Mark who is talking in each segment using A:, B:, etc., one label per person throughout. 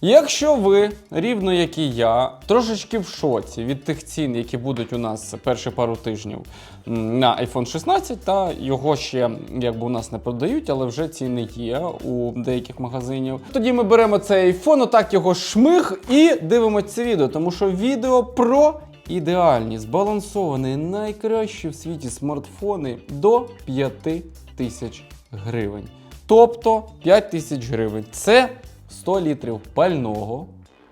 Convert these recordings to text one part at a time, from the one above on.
A: Якщо ви, рівно як і я, трошечки в шоці від тих цін, які будуть у нас перші пару тижнів на iPhone 16, та його ще якби у нас не продають, але вже ціни є у деяких магазинів. Тоді ми беремо цей iPhone, отак його шмиг і дивимося це відео, тому що відео про ідеальні, збалансовані, найкращі в світі смартфони до 5 тисяч гривень. Тобто 5 тисяч гривень. Це 100 літрів пального,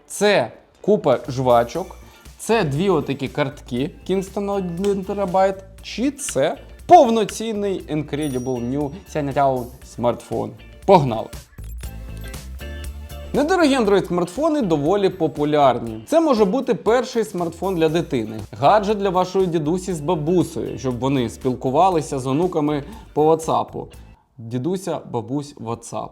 A: це купа жвачок, це дві отакі картки Kingston 1 терабайт, чи це повноцінний Incredible New Chinatown смартфон. Погнали! Недорогі Android смартфони доволі популярні. Це може бути перший смартфон для дитини, гаджет для вашої дідусі з бабусею, щоб вони спілкувалися з онуками по WhatsApp. Дідуся, бабусь, WhatsApp.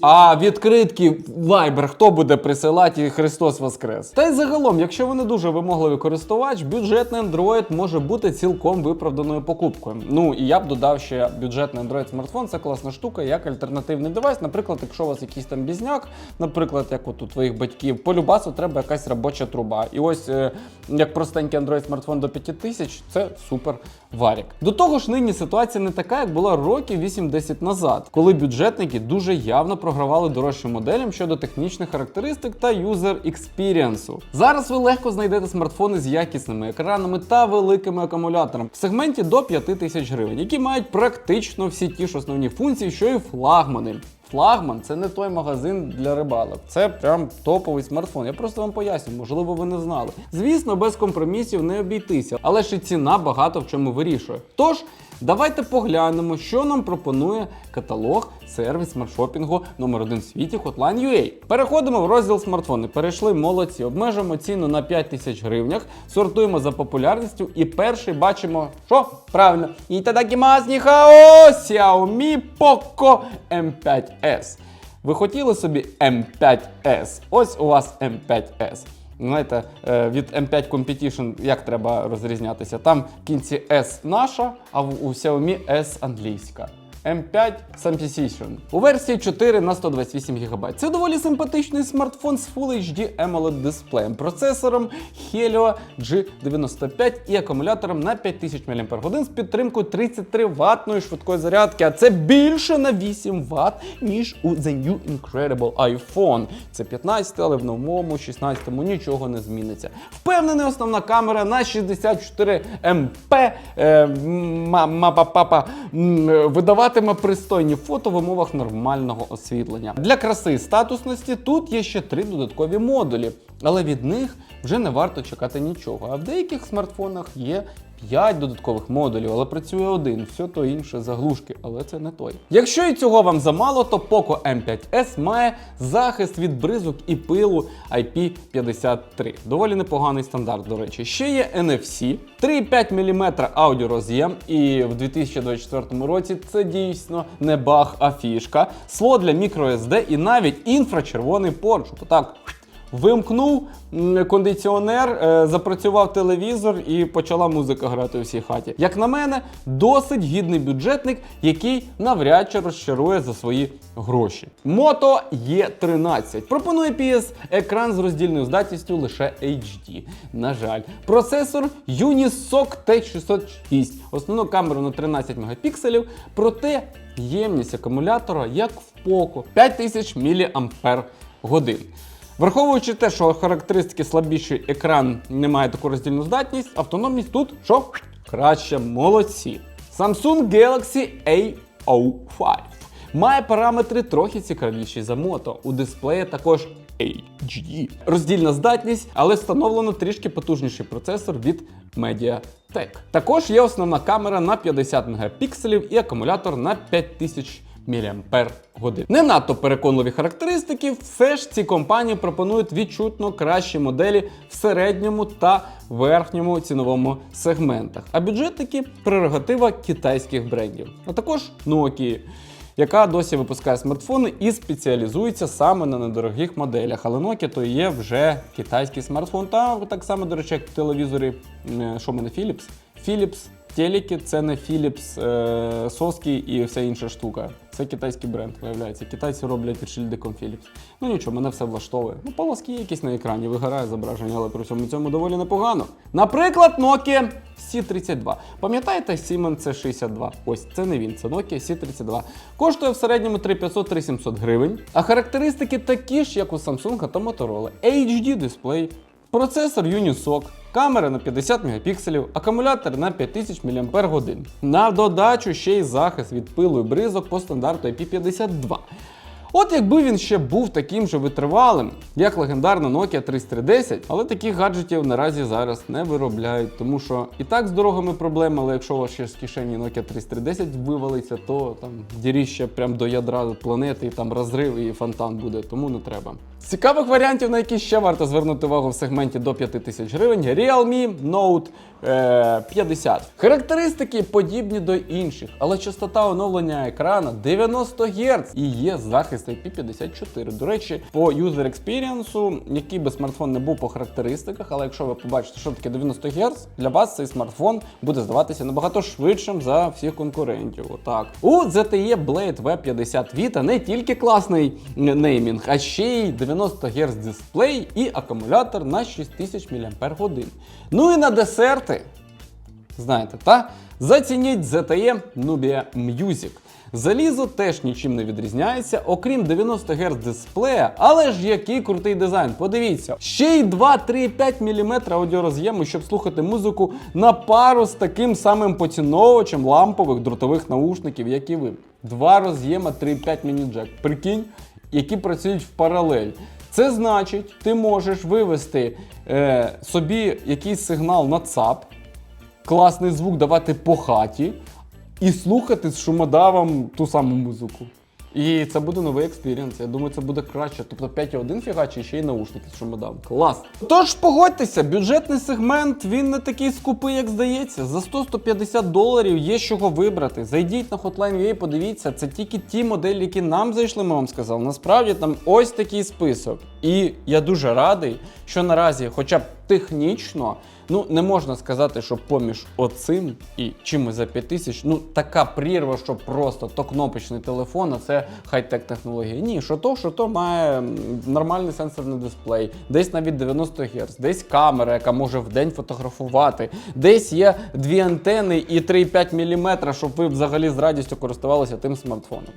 A: А відкритки Viber хто буде присилати і Христос Воскрес? Та й загалом, якщо ви не дуже вимогливий користувач, бюджетний Android може бути цілком виправданою покупкою. Ну і я б додав ще бюджетний Android смартфон це класна штука, як альтернативний девайс. Наприклад, якщо у вас якийсь там бізняк, наприклад, як от у твоїх батьків, по любасу треба якась робоча труба. І ось е, як простенький Android смартфон до 5000, це супер варік. До того ж, нині ситуація не така, як була років 8-10 назад, коли бюджетники дуже явно програвали дорожчим моделям щодо технічних характеристик та юзер експірієнсу. Зараз ви легко знайдете смартфони з якісними екранами та великими акумуляторами в сегменті до 5000 гривень, які мають практично всі ті ж основні функції, що і флагмани. Флагман це не той магазин для рибалок. Це прям топовий смартфон. Я просто вам поясню, можливо, ви не знали. Звісно, без компромісів не обійтися, але і ціна багато в чому вирішує. Тож. Давайте поглянемо, що нам пропонує каталог сервіс смартшопінгу номер 1 в світі Hotline.ua. Переходимо в розділ смартфони. Перейшли молодці, обмежуємо ціну на 5 тисяч гривнях, сортуємо за популярністю і перший бачимо, що правильно. Ітадакімас ніхао Xiaomi Poco M5S. Ви хотіли собі M5S? Ось у вас M5S. Знаєте, е, від M5 Competition як треба розрізнятися? Там в кінці S наша, а у Xiaomi S англійська. M5 Samposition. У версії 4 на 128 ГБ. Це доволі симпатичний смартфон з Full HD AMOLED дисплеєм, процесором Helio G95 і акумулятором на 5000 мАч з підтримкою 33 ватної швидкої зарядки. А це більше на 8 Вт, ніж у The New Incredible iPhone. Це 15, але в новому 16-му нічого не зміниться. Впевнений, основна камера на 64 МП е, мама папа видаватиме пристойні фото в умовах нормального освітлення. Для краси і статусності тут є ще три додаткові модулі, але від них вже не варто чекати нічого. А в деяких смартфонах є 5 додаткових модулів, але працює один, все то інше заглушки, але це не той. Якщо і цього вам замало, то Poco M5S має захист від бризок і пилу IP53. Доволі непоганий стандарт, до речі. Ще є NFC, 3,5 мм аудіороз'єм, і в 2024 році це дійсно не баг, а фішка. Слот для microSD і навіть інфрачервоний порт, щоб так Вимкнув кондиціонер, е, запрацював телевізор і почала музика грати у всій хаті. Як на мене, досить гідний бюджетник, який навряд чи розчарує за свої гроші. Moto E13 пропонує PS екран з роздільною здатністю лише HD. На жаль, процесор Unisoc T606, основну камеру на 13 мегапікселів, проте ємність акумулятора як в Poco 5000 мАч. Враховуючи те, що характеристики слабіший екран не має таку роздільну здатність, автономність тут що краще молодці. Samsung Galaxy A05 має параметри трохи цікавіші за мото. У дисплеї також HD. Роздільна здатність, але встановлено трішки потужніший процесор від MediaTek. Також є основна камера на 50 мегапікселів і акумулятор на 5000 мАч. Не надто переконливі характеристики, все ж ці компанії пропонують відчутно кращі моделі в середньому та верхньому ціновому сегментах. А бюджетники прерогатива китайських брендів, а також Nokia. Яка досі випускає смартфони і спеціалізується саме на недорогих моделях. Але Nokia то є вже китайський смартфон. Та так само, до речі, як в телевізорі, е, Philips. Philips телеки, це не Philips е, соски і вся інша штука. Це китайський бренд, виявляється. Китайці роблять шильдиком Philips. Ну нічого, мене все влаштовує. Ну, полоски якісь на екрані, вигорає зображення, але при всьому цьому доволі непогано. Наприклад, Nokia C32. Пам'ятаєте Siemens C62? Ось це не він, це Nokia C32. Коштує в середньому 3500-3700 гривень. А характеристики такі ж, як у Samsung та Motorola. HD дисплей, процесор Unisoc, камера на 50 мегапікселів, акумулятор на 5000 мАч. На додачу ще й захист від пилу і бризок по стандарту IP52. От якби він ще був таким же витривалим, як легендарна Nokia 3310, але таких гаджетів наразі зараз не виробляють, тому що і так з дорогами проблеми, але якщо у вас ще з кишені Nokia 3310 вивалиться, то там діріще прям до ядра планети, і там розрив і фонтан буде, тому не треба. Цікавих варіантів, на які ще варто звернути увагу в сегменті до 5000 гривень, Realme Note е, 50. Характеристики подібні до інших, але частота оновлення екрана 90 Гц і є захист IP54. До речі, по юзер експірієнсу, який би смартфон не був по характеристиках, але якщо ви побачите, що таке 90 Гц, для вас цей смартфон буде здаватися набагато швидшим за всіх конкурентів. Отак. У ZTE Blade V50 Vita не тільки класний неймінг, а ще й 90 Гц дисплей і акумулятор на 6000 мАч. Ну і на десерти. Знаєте, та? Зацініть ZTE Nubia Music. Залізо теж нічим не відрізняється, окрім 90 Гц дисплея, але ж який крутий дизайн. Подивіться, ще й 2-3,5 мм аудіороз'єму, щоб слухати музику на пару з таким самим поціновувачем лампових дротових наушників, як і ви. Два роз'єма 3,5 міні-джек. Прикинь, які працюють в паралель. Це значить, ти можеш вивести е, собі якийсь сигнал на ЦАП, класний звук давати по хаті і слухати з шумодавом ту саму музику. І це буде новий експірієнс. Я думаю, це буде краще. Тобто 5.1 фігачі і ще й наушники з шумодавом. Клас. Тож погодьтеся, бюджетний сегмент він не такий скупий, як здається. За 100-150 доларів є з чого вибрати. Зайдіть на Hotline.ua, подивіться, це тільки ті моделі, які нам зайшли, ми вам сказали. Насправді там ось такий список. І я дуже радий, що наразі, хоча б технічно, ну не можна сказати, що поміж оцим і чимось за 5 тисяч, ну така прірва, що просто то кнопочний телефон, а це хай-тек технологія. Ні, що то, що то має нормальний сенсорний дисплей, десь навіть 90 Гц, десь камера, яка може в день фотографувати, десь є дві антени і 3,5 мм, щоб ви взагалі з радістю користувалися тим смартфоном.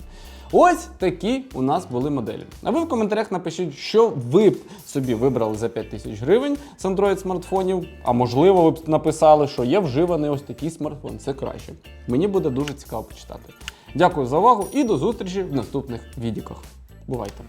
A: Ось такі у нас були моделі. А ви в коментарях напишіть, що ви б собі вибрали за 5 тисяч гривень з Android смартфонів. А можливо, ви б написали, що є вживаний ось такий смартфон. Це краще. Мені буде дуже цікаво почитати. Дякую за увагу і до зустрічі в наступних відіках. Бувайте!